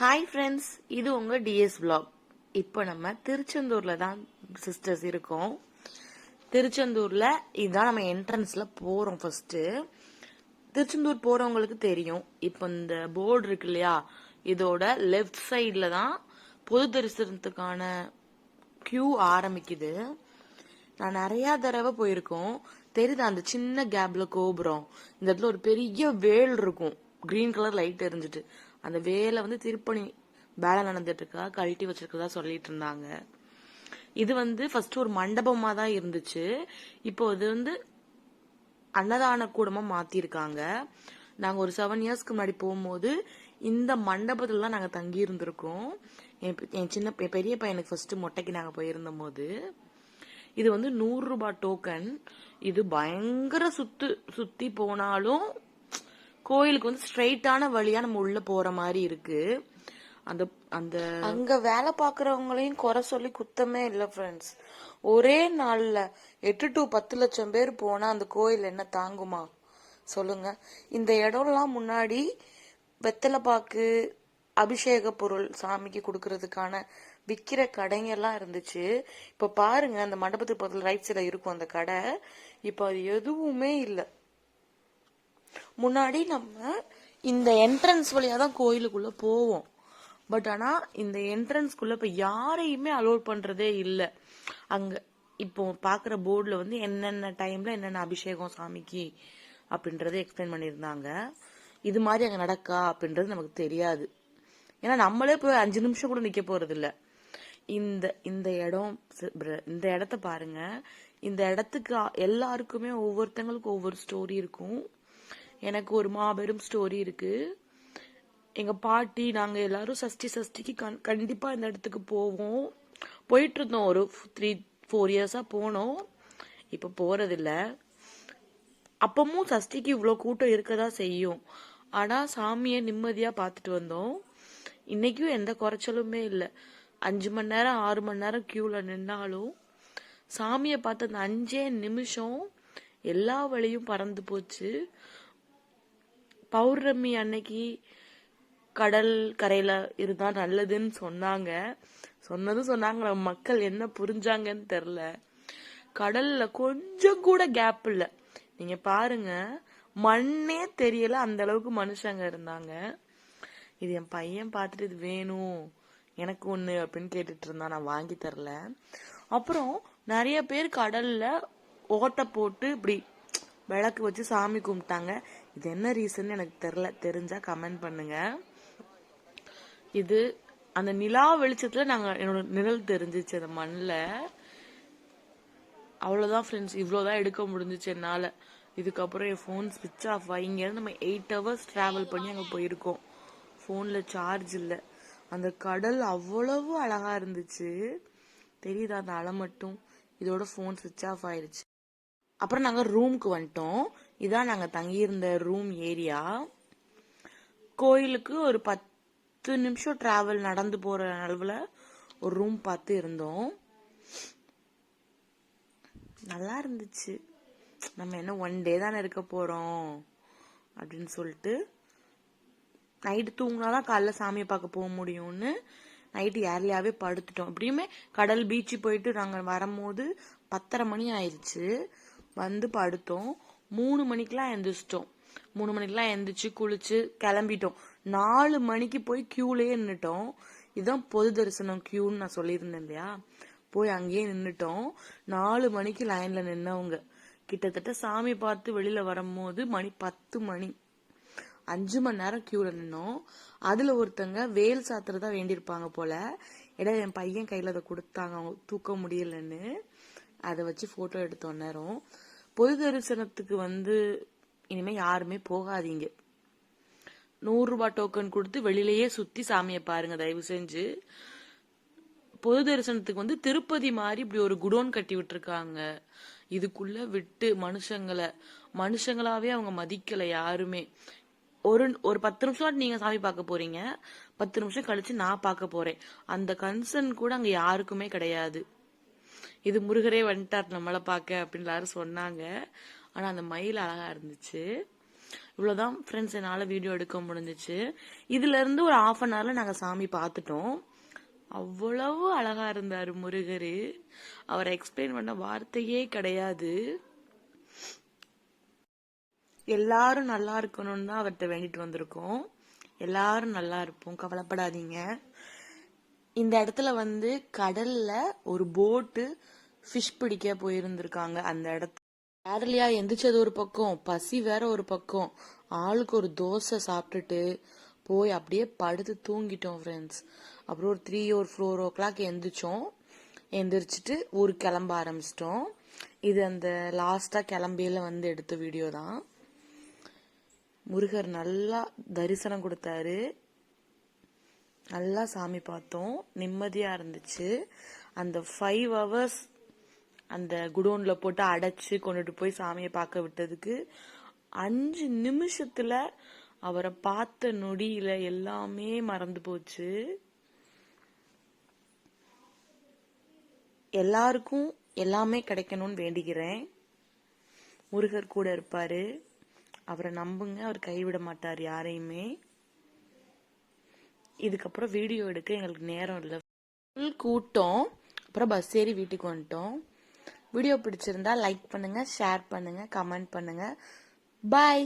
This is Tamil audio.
ஹாய் ஃப்ரெண்ட்ஸ் இது உங்க டிஎஸ் பிளாக் இப்போ நம்ம திருச்செந்தூர்ல தான் சிஸ்டர்ஸ் இருக்கோம். திருச்செந்தூர்ல இதுதான் நம்ம என்ட்ரன்ஸ்ல போறோம் ஃபர்ஸ்ட் திருச்செந்தூர் போறவங்களுக்கு தெரியும். இப்போ இந்த போர்டு இருக்கு இல்லையா? இதோட லெஃப்ட் சைட்ல தான் பொது தரிசனத்துக்கான கியூ ஆரம்பிக்குது. நான் நிறைய தடவை போயிருக்கோம். தெரியுது? அந்த சின்ன கேப்ல கோபுரம். இந்த இடத்துல ஒரு பெரிய வேல் இருக்கும். கிரீன் கலர் லைட் எரிஞ்சிட்டு. அந்த வேலை வந்து திருப்பணி வேலை நடந்துட்டு இருக்கா கழட்டி வச்சிருக்கதா சொல்லிட்டு இருந்தாங்க இது வந்து ஃபர்ஸ்ட் ஒரு மண்டபமா தான் இருந்துச்சு. இப்போ இது வந்து அன்னதான கூடமா மாத்திருக்காங்க. நாங்க ஒரு செவன் இயர்ஸ்க்கு முன்னாடி போகும்போது இந்த மண்டபத்துல தான் நாங்க தங்கி இருந்திருக்கோம் என் என் சின்ன பெரிய பையனுக்கு ஃபர்ஸ்ட் மொட்டைக்கு நாங்க போயிருந்த போது இது வந்து நூறு ரூபாய் டோக்கன் இது பயங்கர சுத்து சுத்தி போனாலும் கோயிலுக்கு வந்து ஸ்ட்ரைட்டான வழியா நம்ம உள்ள போற மாதிரி இருக்கு. அந்த அந்த அங்க வேலை பாக்குறவங்களையும் குறை சொல்லி குத்தமே இல்ல ஃப்ரெண்ட்ஸ் ஒரே நாள்ல எட்டு டு பத்து லட்சம் பேர் போனா அந்த கோயில் என்ன தாங்குமா? சொல்லுங்க. இந்த இடம்லாம் முன்னாடி வெத்தலை பாக்கு அபிஷேக பொருள் சாமிக்கு கொடுக்கறதுக்கான விக்கிற கடைங்கெல்லாம் இருந்துச்சு. இப்ப பாருங்க அந்த மண்டபத்துக்கு பக்கத்துல ரைட் சைடில் இருக்கும் அந்த கடை. இப்ப அது எதுவுமே இல்லை. முன்னாடி நம்ம இந்த என்ட்ரன்ஸ் வழியாக தான் கோயிலுக்குள்ள போவோம். பட் ஆனால் இந்த என்ட்ரன்ஸ்குள்ள இப்போ யாரையுமே அலோட் பண்ணுறதே இல்லை. அங்கே இப்போ பார்க்குற போர்டில் வந்து என்னென்ன டைமில் என்னென்ன அபிஷேகம் சாமிக்கு அப்படின்றத எக்ஸ்பிளைன் பண்ணியிருந்தாங்க. இது மாதிரி அங்கே நடக்கா அப்படின்றது நமக்கு தெரியாது. ஏன்னா நம்மளே போய் அஞ்சு நிமிஷம் கூட நிற்க போகிறது இல்லை இந்த இந்த இடம் இந்த இடத்த பாருங்க. இந்த இடத்துக்கு எல்லாருக்குமே ஒவ்வொருத்தங்களுக்கும் ஒவ்வொரு ஸ்டோரி இருக்கும். எனக்கு ஒரு மாபெரும் ஸ்டோரி இருக்கு. எங்க பாட்டி நாங்க எல்லாரும் சஷ்டி சஷ்டிக்கு கண்- கண்டிப்பா இந்த இடத்துக்கு போவோம். போயிட்டு இருந்தோம் ஒரு த்ரீ ஃபோர் இயர்ஸா போனோம். இப்ப போறதில்ல. அப்பமும் சஷ்டிக்கு இவ்வளோ கூட்டம் இருக்கதா செய்யும். ஆனா சாமியை நிம்மதியா பார்த்துட்டு வந்தோம். இன்னைக்கும் எந்த குறைச்சலுமே இல்லை. அஞ்சு மணி நேரம் ஆறு மணி நேரம் கியூல நின்னாலும் சாமியை பார்த்த அந்த அஞ்சே நிமிஷம் எல்லா வழியும் பறந்து போச்சு. பௌர்ணமி அன்னைக்கு கடல் கரையில இருந்தா நல்லதுன்னு சொன்னாங்க. சொன்னதும் சொன்னாங்க. மக்கள் என்ன புரிஞ்சாங்கன்னு தெரியல. கடல்ல கொஞ்சம் கூட கேப் இல்ல. நீங்க பாருங்க. மண்ணே தெரியல. அந்த அளவுக்கு மனுஷங்க இருந்தாங்க. இது என் பையன் பார்த்துட்டு இது வேணும். எனக்கு ஒண்ணு அப்படின்னு கேட்டுட்டு இருந்தான். நான் வாங்கி தரல. அப்புறம் நிறைய பேர் கடல்ல ஓட்டை போட்டு இப்படி விளக்கு வச்சு சாமி கும்பிட்டாங்க. இது என்ன ரீசன் எனக்கு தெரியல. தெரிஞ்சா கமெண்ட் பண்ணுங்க. இது அந்த நிலா வெளிச்சத்துல நாங்க என்னோட நிழல் தெரிஞ்சிச்சு அந்த மண்ணில். அவ்வளோதான் ஃப்ரெண்ட்ஸ் இவ்வளவுதான் எடுக்க முடிஞ்சிச்சு என்னால். இதுக்கப்புறம் என் ஃபோன் ஸ்விட்ச் ஆஃப் இங்க இருந்து நம்ம எயிட் ஹவர்ஸ் ட்ராவல் பண்ணி அங்கே போயிருக்கோம். ஃபோனில் சார்ஜ் இல்லை. அந்த கடல் அவ்வளவு அழகாக இருந்துச்சு. தெரியுதா அந்த அலை மட்டும்? இதோட ஃபோன் ஸ்விட்ச் ஆஃப் ஆயிடுச்சு அப்புறம் நாங்கள் ரூமுக்கு வந்துட்டோம். இதான் நாங்கள் தங்கியிருந்த ரூம் ஏரியா கோயிலுக்கு ஒரு பத்து நிமிஷம் ட்ராவல் நடந்து போகிற அளவில் ஒரு ரூம் பார்த்து இருந்தோம். நல்லா இருந்துச்சு. நம்ம என்ன ஒன் டே தானே இருக்க போகிறோம் அப்படின்னு சொல்லிட்டு நைட்டு தூங்கினாதான் காலைல சாமியை பார்க்க போக முடியும்னு நைட்டு ஏர்லியாகவே படுத்துட்டோம். எப்படியுமே கடல் பீச்சு போயிட்டு நாங்கள் வரும்போது பத்தரை மணி ஆயிடுச்சு வந்து படுத்தோம். மூணு மணிக்கெல்லாம் எழுந்திரிச்சிட்டோம் மூணு மணிக்கெல்லாம் எழுந்திரிச்சு குளிச்சு கிளம்பிட்டோம். நாலு மணிக்கு போய் கியூலயே நின்றுட்டோம் இதுதான் பொது தரிசனம் கியூன்னு நான் சொல்லியிருந்தேன் இல்லையா? போய் அங்கேயே நின்றுட்டோம் நாலு மணிக்கு லைன்ல நின்னவங்க. கிட்டத்தட்ட சாமி பார்த்து வெளியில வரும்போது மணி பத்து மணி. அஞ்சு மணி நேரம் கியூல நின்னோம். அதுல ஒருத்தங்க வேல் சாத்துறதா வேண்டியிருப்பாங்க போல. ஏடா என் பையன் கையில அதை கொடுத்தாங்க. அவங்க தூக்க முடியலன்னு. அதை வச்சு போட்டோ எடுத்தோம் நேரம். பொது தரிசனத்துக்கு வந்து இனிமே யாருமே போகாதீங்க. நூறு ரூபாய் டோக்கன் கொடுத்து வெளியிலேயே சுத்தி சாமியை பாருங்க தயவு செஞ்சு. பொது தரிசனத்துக்கு வந்து திருப்பதி மாதிரி இப்படி ஒரு குடோன் கட்டி விட்டுருக்காங்க. இதுக்குள்ள விட்டு மனுஷங்களை மனுஷங்களாவே அவங்க மதிக்கல யாருமே. ஒரு ஒரு பத்து நிமிஷம் நீங்க சாமி பார்க்க போறீங்க. பத்து நிமிஷம் கழிச்சு நான் பார்க்க போறேன். அந்த கன்சர்ன் கூட அங்க யாருக்குமே கிடையாது. இது முருகரே வந்துட்டார் நம்மளை பார்க்க அப்படின்னு எல்லாரும் சொன்னாங்க. ஆனால் அந்த மயில் அழகா இருந்துச்சு. இவ்வளோதான் ஃப்ரெண்ட்ஸ் என்னால் வீடியோ எடுக்க முடிஞ்சிச்சு. இதுலேருந்து ஒரு ஆஃப் அன் ஹவரில் நாங்கள் சாமி பார்த்துட்டோம். அவ்வளவு அழகா இருந்தார் முருகர். அவரை எக்ஸ்பிளைன் பண்ண வார்த்தையே கிடையாது. எல்லாரும் நல்லா இருக்கணும்னு தான் அவர்கிட்ட வேண்டிட்டு வந்திருக்கோம். எல்லாரும் நல்லா இருப்போம். கவலைப்படாதீங்க. இந்த இடத்துல வந்து கடல்ல ஒரு போட்டு ஃபிஷ் பிடிக்க போயிருந்திருக்காங்க. அந்த இடத்துல வேறலையா எந்திரிச்சது ஒரு பக்கம் பசி வேற ஒரு பக்கம். ஆளுக்கு ஒரு தோசை சாப்பிட்டுட்டு போய் அப்படியே படுத்து தூங்கிட்டோம் ஃப்ரெண்ட்ஸ் அப்புறம் ஒரு த்ரீ ஒரு ஃபோர் ஓ கிளாக் எந்திரிச்சோம். எந்திரிச்சிட்டு ஊருக்கு கிளம்ப ஆரம்பிச்சிட்டோம். இது அந்த லாஸ்டா கிளம்பியில வந்து எடுத்த வீடியோ தான். முருகர் நல்லா தரிசனம் கொடுத்தாரு. நல்லா சாமி பார்த்தோம். நிம்மதியாக இருந்துச்சு. அந்த ஃபைவ் ஹவர்ஸ் அந்த குடோனில் போட்டு அடைச்சி கொண்டுட்டு போய் சாமியை பார்க்க விட்டதுக்கு அஞ்சு நிமிஷத்தில் அவரை பார்த்த நொடியில் எல்லாமே மறந்து போச்சு. எல்லாருக்கும் எல்லாமே கிடைக்கணும்னு வேண்டிக்கிறேன். முருகர் கூட இருப்பாரு. அவரை நம்புங்க. அவர் கைவிட மாட்டார் யாரையுமே. இதுக்கப்புறம் வீடியோ எடுக்க எங்களுக்கு நேரம் இல்லை. ஃபுல் கூட்டம். அப்புறம் பஸ் ஏறி வீட்டுக்கு வந்துட்டோம். வீடியோ பிடிச்சிருந்தா லைக் பண்ணுங்க ஷேர் பண்ணுங்க கமெண்ட் பண்ணுங்க. பாய்